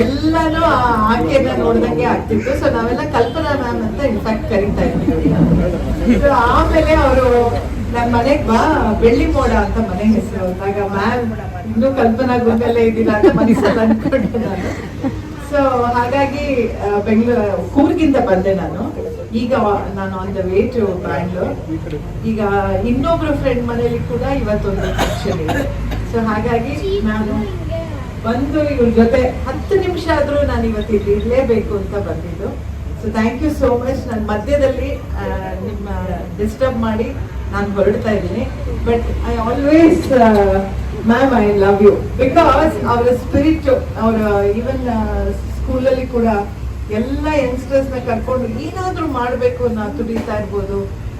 ಎಲ್ಲಾನು ಆ ಆಕೆನ ನೋಡ್ದಂಗೆ ಆಗ್ತಿತ್ತು. ಸೊ ನಾವೆಲ್ಲ ಕಲ್ಪನಾ ಮ್ಯಾಮ್ ಅಂತ ಇನ್ಫ್ಯಾಕ್ಟ್ ಕರಿತಾ ಇದ್ವಿ. ಇದು ಆಮೇಲೆ ಅವರು ನನ್ನ ಮನೆಗ್ ಬಾ ಬೆಳ್ಳಿ ಮೋಡ ಅಂತ ಮನೆ ಹೆಸರು. ಅಂದಾಗ ಮ್ಯಾಮ್ ಇನ್ನೂ ಕಲ್ಪನಾ ಗುಂಡಲ್ಲೇ ಇದ್ದಿಲ್ಲ ಅಂತ ಮನಸ್ಸಲ್ಲಿ ಅನ್ಕೊಂಡೆ ನಾನು. ಸೊ ಹಾಗಾಗಿ ಬೆಂಗಳೂರು ಕೂರ್ಗಿಂದ ಬಂದೆ ನಾನು. ಈಗ ನಾನು on the way to Bangalore ಈಗ ಇನ್ನೊಬ್ರು ಫ್ರೆಂಡ್ ಮನೇಲಿ ಕೂಡ ಇವತ್ತೊಂದು ಫಂಕ್ಷನ್ ಇದೆ. ಸೊ ಹಾಗಾಗಿ ನಾನು ಬಂದು ಇವ್ರ ಜೊತೆ ಹತ್ತು ನಿಮಿಷ ಆದ್ರೂ ನಾನು ಇವತ್ತು ಇಲ್ಲಿ ಇರ್ಲೇಬೇಕು ಅಂತ ಬಂದಿದ್ದು. So thank you so much ನನ್ನ ಮಧ್ಯದಲ್ಲಿ ನಿಮ್ಮ ಡಿಸ್ಟರ್ಬ್ ಮಾಡಿ ನಾನು ಹೊರಡ್ತಾ ಇದ್ದೀನಿ. But I always ma'am I love you because ಅವರ ಸ್ಪಿರಿಟ್ ಅವರ ಈವನ್ ಸ್ಕೂಲಲ್ಲಿ ಕೂಡ ಎಲ್ಲ ಯಂಗ್ಸ್ಟರ್ಸ್ನ ಕರ್ಕೊಂಡು ಏನಾದ್ರೂ ಮಾಡ್ಬೇಕು ಅನ್ನೋ ತುಡಿತಾ ಇರ್ಬೋದು.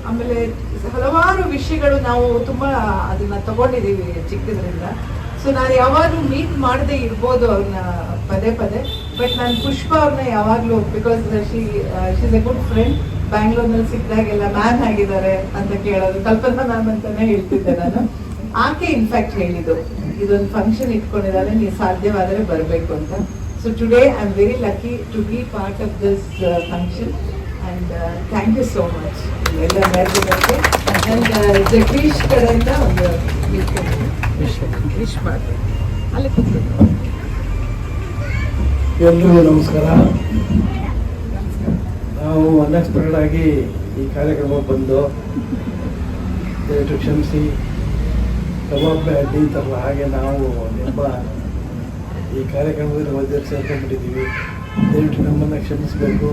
ಆಮೇಲೆ ಹಲವಾರು ವಿಷಯಗಳು ನಾವು ತುಂಬಾ ಅದನ್ನ ತಗೊಂಡಿದೀವಿ ಚಿಕ್ಕದ್ರಿಂದ. ಸೊ ನಾನು ಯಾವಾಗಲೂ ಮೀಟ್ ಮಾಡದೆ ಇರ್ಬೋದು ಅವ್ರನ್ನ ಪದೇ ಪದೇ ಬಟ್ ನಾನು ಪುಷ್ಪ ಅವ್ರನ್ನ ಯಾವಾಗಲೂ because she she's a good friend ಬ್ಯಾಂಗ್ಳೂರ್ನಲ್ಲಿ ಸಿಕ್ಕಿದಾಗೆಲ್ಲ ಮ್ಯಾನ್ ಆಗಿದ್ದಾರೆ ಅಂತ ಕೇಳೋದು. ಕಲ್ಪನಾ ಮ್ಯಾಮ್ ಅಂತಾನೆ ಹೇಳ್ತಿದ್ದೆ ನಾನು. ಆಕೆ ಇನ್ಫ್ಯಾಕ್ಟ್ ಹೇಳಿದ್ದು, ಇದೊಂದು ಫಂಕ್ಷನ್ ಇಟ್ಕೊಂಡಿದ್ದಾರೆ ನೀವು ಸಾಧ್ಯವಾದರೆ ಬರಬೇಕು ಅಂತ. So today I am very lucky to be part of this function and thank you so much ಎಲ್ಲ ಮ್ಯಾರೇಜ್ಗೆ ಆ್ಯಂಡ್ ಜಗದೀಶ್ ಕಡೆಯಿಂದ ಒಂದು ಎಲ್ರಿಗೂ ನಮಸ್ಕಾರ. ನಾವು ಅನ್ಎಕ್ಸ್ಪೆಕ್ಟೆಡ್ ಆಗಿ ಈ ಕಾರ್ಯಕ್ರಮ ಬಂದು ದಯವಿಟ್ಟು ಕ್ಷಮಿಸಿ, ಕಬಾಬ್ ಅಡ್ಡಿ ಅಂತಾರಲ್ಲ ಹಾಗೆ ನಾವು ನಿಮ್ಮ ಈ ಕಾರ್ಯಕ್ರಮದಲ್ಲಿ ಮಧ್ಯೆ ಸೇರ್ಕೊಂಡ್ಬಿಟ್ಟಿದ್ದೀವಿ. ದಯವಿಟ್ಟು ನಮ್ಮನ್ನು ಕ್ಷಮಿಸಬೇಕು.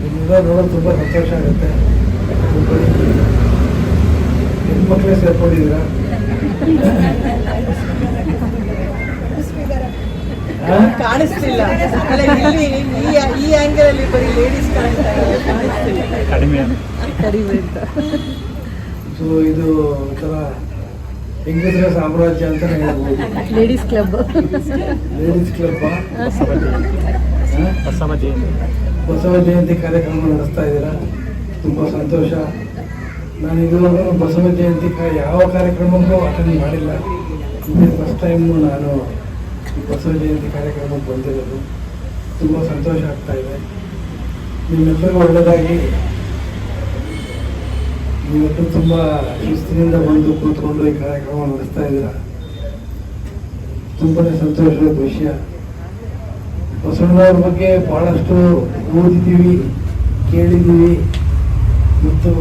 ನಿಮ್ಮೆಲ್ಲ ನೋಡೋದು ತುಂಬ ಸಂತೋಷ ಆಗುತ್ತೆ. ಹೆಣ್ಮಕ್ಳೇ ಸೇರ್ಕೊಂಡಿದ್ದೀರಾ? ಕಾಣಿಸ್ತಿಲ್ಲ. ಇಲ್ಲಿ ಈ ಈ ಆಂಗಲ್ ಅಲ್ಲಿ ಬರೀ ಲೇಡೀಸ್ ಕಾಣಿಸ್ತಾ ಕಡಿಮೆ ಕಡಿಮೆ ಅಂತ. ಸೊ ಇದು ಒಂಥರ ಹೆಂಗಸರ ಸಾಮ್ರಾಜ್ಯ ಅಂತ ಹೇಳ್ಬೋದು. Ladies club ladies club Basava Basava Jayanti Basava Jayanti ಕಾರ್ಯಕ್ರಮ ನಡೆಸ್ತಾ ಇದ್ದೀರಾ? ತುಂಬ ಸಂತೋಷ. ನಾನು ಇದುವರೆಗೂ ಬಸವ ಜಯಂತಿ ಯಾವ ಕಾರ್ಯಕ್ರಮಕ್ಕೂ ಅಟೆಂಡ್ ಮಾಡಿಲ್ಲ. ಇದೇ ಫಸ್ಟ್ ಟೈಮು ನಾನು ಬಸವ ಜಯಂತಿ ಕಾರ್ಯಕ್ರಮಕ್ಕೆ ಬಂದಿರೋದು. ತುಂಬ ಸಂತೋಷ ಆಗ್ತಾ ಇದೆ. ನಿಮ್ಮೆಲ್ಲರಿಗೂ ಒಳ್ಳೆಯದಾಗಿ ನೀವೆಲ್ಲರೂ ತುಂಬ ಶಿಸ್ತಿನಿಂದ ಬಂದು ಕೂತ್ಕೊಂಡು ಈ ಕಾರ್ಯಕ್ರಮ ನಡೆಸ್ತಾ ಇದ್ದೀರಾ? ತುಂಬಾ ಸಂತೋಷದ ವಿಷಯ. ಬಸವಣ್ಣವ್ರ ಬಗ್ಗೆ ಬಹಳಷ್ಟು ಓದಿದ್ದೀವಿ, ಕೇಳಿದ್ದೀವಿ ಮತ್ತು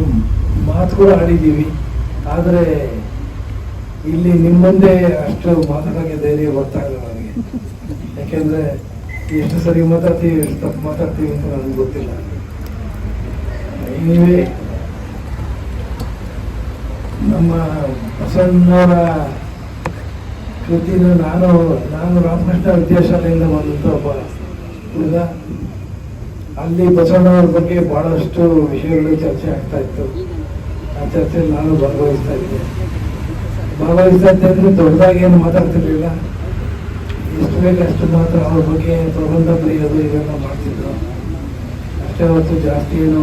ಮಾತು ಕೂಡ ಆಡಿದ್ದೀವಿ. ಆದರೆ ಇಲ್ಲಿ ನಿಮ್ಮ ಮುಂದೆ ಅಷ್ಟು ಮಾತಾಡೋಕ್ಕೆ ಧೈರ್ಯ ಗೊತ್ತಾಗಲ್ಲ ನನಗೆ. ಯಾಕೆಂದರೆ ಎಷ್ಟು ಸರಿ ಮಾತಾಡ್ತೀವಿ, ಎಷ್ಟು ತಪ್ಪು ಮಾತಾಡ್ತೀವಿ ಅಂತ ನನಗೆ ಗೊತ್ತಿಲ್ಲ. ನಮ್ಮ ಬಸವಣ್ಣವರ ಕೃತಿನ ನಾನು ನಾನು ರಾಮಕೃಷ್ಣ ವಿದ್ಯಾಶಾಲೆಯಿಂದ ಬಂದಂಥ ಒಬ್ಬ ಹುಡುಗ. ಅಲ್ಲಿ ಬಸವಣ್ಣವ್ರ ಬಗ್ಗೆ ಬಹಳಷ್ಟು ವಿಷಯಗಳು ಚರ್ಚೆ ಆಗ್ತಾ ಇತ್ತು. ಆ ಚರ್ಚೆಯಲ್ಲಿ ನಾನು ಭಾಗವಹಿಸ್ತಾ ಇದ್ದೆ ಭಾಗವಹಿಸ್ತಾ ಇದ್ದೆ ಅಂದ್ರೆ ದೊಡ್ಡದಾಗಿ ಏನು ಮಾತಾಡ್ತಿರ್ಲಿಲ್ಲ. ಎಷ್ಟು ಬೇಕು ಅಷ್ಟು ಮಾತ್ರ ಅವ್ರ ಬಗ್ಗೆ ಪ್ರಬಂಧ ಬರೆಯೋದು ಇವೆಲ್ಲ ಮಾಡ್ತಿದ್ರು ಅಷ್ಟೇ ಹೊತ್ತು ಜಾಸ್ತಿ ಏನು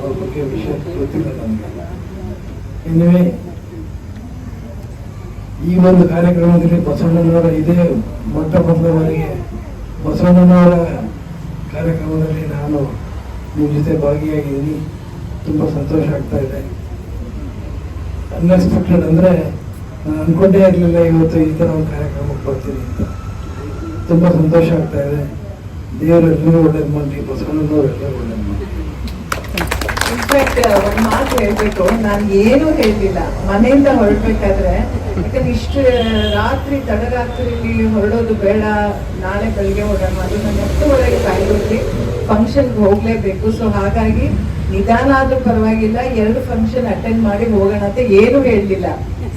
ಅವ್ರ ಬಗ್ಗೆ ವಿಷಯ ಗೊತ್ತಿಲ್ಲ ನನಗೆ ಇನ್ನೇ ಈ ಒಂದು ಕಾರ್ಯಕ್ರಮದಲ್ಲಿ ಬಸವಣ್ಣನವರ ಇದೇ ಮೊಟ್ಟ ಮೊದಲವರೆಗೆ ಬಸವಣ್ಣನವರ ಕಾರ್ಯಕ್ರಮದಲ್ಲಿ ನಾನು ನಿಮ್ಮ ಜೊತೆ ಭಾಗಿಯಾಗಿದ್ದೀನಿ. ತುಂಬ ಸಂತೋಷ ಆಗ್ತಾ ಇದೆ. ಅನ್ಎಕ್ಸ್ಪೆಕ್ಟೆಡ್ ಅಂದರೆ, ನಾನು ಅನ್ಕೊಂಡೇ ಇರಲಿಲ್ಲ ಇವತ್ತು ಈ ಥರ ಒಂದು ಕಾರ್ಯಕ್ರಮಕ್ಕೆ ಬರ್ತೀನಿ ಅಂತ. ತುಂಬ ಸಂತೋಷ ಆಗ್ತಾ ಇದೆ. ದೇವರೆಲ್ಲರೂ ಒಳ್ಳೇದು ಮಾಡಿ ಬಸವಣ್ಣನವರು ಎಲ್ಲರೂ ಒಳ್ಳೇದು ಮಾಡಿ ಇನ್ಫ್ಯಾಕ್ಟ್ ಒಂದು ಮಾತು ಹೇಳ್ಬೇಕು. ನಾನು ಏನು ಹೇಳಲಿಲ್ಲ. ಮನೆಯಿಂದ ಹೊರಡ್ಬೇಕಾದ್ರೆ, ಯಾಕಂದ್ರೆ ಇಷ್ಟು ರಾತ್ರಿ, ತಡರಾತ್ರಿಲಿ ಹೊರಡೋದು ಬೇಡ. ನಾಳೆ ಬೆಳಿಗ್ಗೆ ಹೊರಡೋಣ ಅದು ನಾನು ಹತ್ತುವರೆಗೆ ಬ್ಯಾಂಗ್ಳೂರ್ಲಿ ಫಂಕ್ಷನ್ಗೆ ಹೋಗ್ಲೇಬೇಕು. ಸೊ ಹಾಗಾಗಿ ನಿಧಾನ ಆದ್ರೂ ಪರವಾಗಿಲ್ಲ ಎರಡು ಫಂಕ್ಷನ್ ಅಟೆಂಡ್ ಮಾಡಿ ಹೋಗೋಣ ಅಂತ ಏನು ಹೇಳಲಿಲ್ಲ.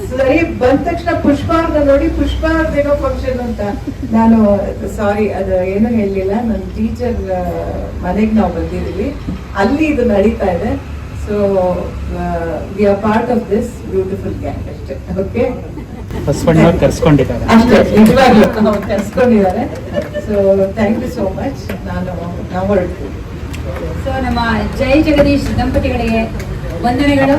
ಸರಿ ಬಂದ ತಕ್ಷಣ ಪುಷ್ಪ ಅವ್ರನ್ನ ನೋಡಿ ಪುಷ್ಪ ಏನೋ ಫಂಕ್ಷನ್ ಅಂತ. ನಾನು ಸಾರಿ ಅದು ಏನು ಹೇಳಲಿಲ್ಲ. ನನ್ನ ಟೀಚರ್ ಮನೆಗೆ ನಾವು ಬಂದಿದ್ದೀವಿ. ಅಲ್ಲಿ ಇದು ನಡೀತಾ ಇದೆ. So we are part of this beautiful gang ಅಷ್ಟೇ ಓಕೆ ಕರ್ಸ್ಕೊಂಡಿದ್ದಾರೆ. ಅಷ್ಟೇ ನಿಜವಾಗ್ಲೂ. ಅವ್ರು ಕರ್ಸ್ಕೊಂಡಿದ್ದಾರೆ. So thank you so much ನಾನು ನಾವು ಹೊರಡ್ತೀನಿ ಸೊ ನಮ್ಮ ಜೈ ಜಗದೀಶ್ ದಂಪತಿಗಳಿಗೆ ವಂದನೆಗಳು.